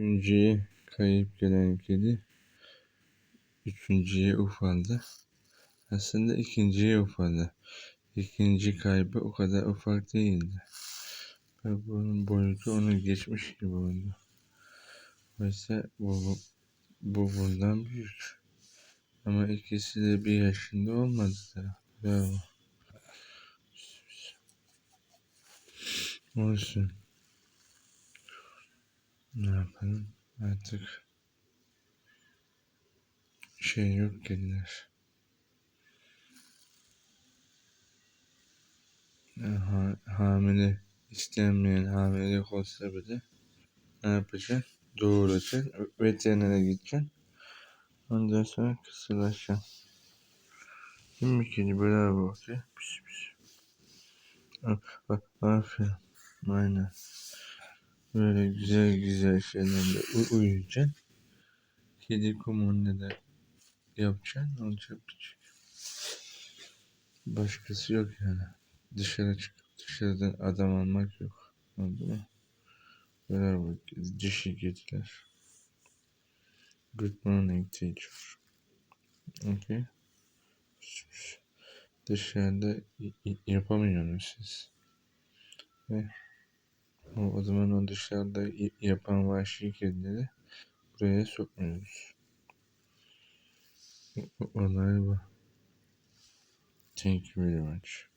ikinciye kayıp gelen kedi üçüncüye ufaldı. Aslında ikinciye ufaldı. İkinci kaybı o kadar ufak değildi. Ve bunun boyutu onu geçmiş gibi oldu. Oysa bu, bu bundan büyük. Ama ikisi de bir yaşında olmadı da. Bravo. Olsun. Ne yapalım? Artık şey yok kediler. Ha, hamile istenmeyen hamilelik olsa bile ne yapacaksın? Doğuracaksın. Veterinere gideceksin. Ondan sonra kısırlaşacaksın. Mi kedi? Bravo. Pis pis. Aferin. Aynen. Böyle güzel güzel şeylerle uyuyacaksın. Kedi kumunda da yapacaksın. Olacak bir şey. Başkası yok yani. Dışarı çıkıp dışarıdan adam almak yok. Anladın mı? Bravo. Dişi kediler. Good morning teacher. Okay. Dışarıda yapamıyorsunuz siz. Ve o, zaman o dışarıda yapan vahşi kedileri buraya sokmuyoruz. Olay bu. Thank you very much.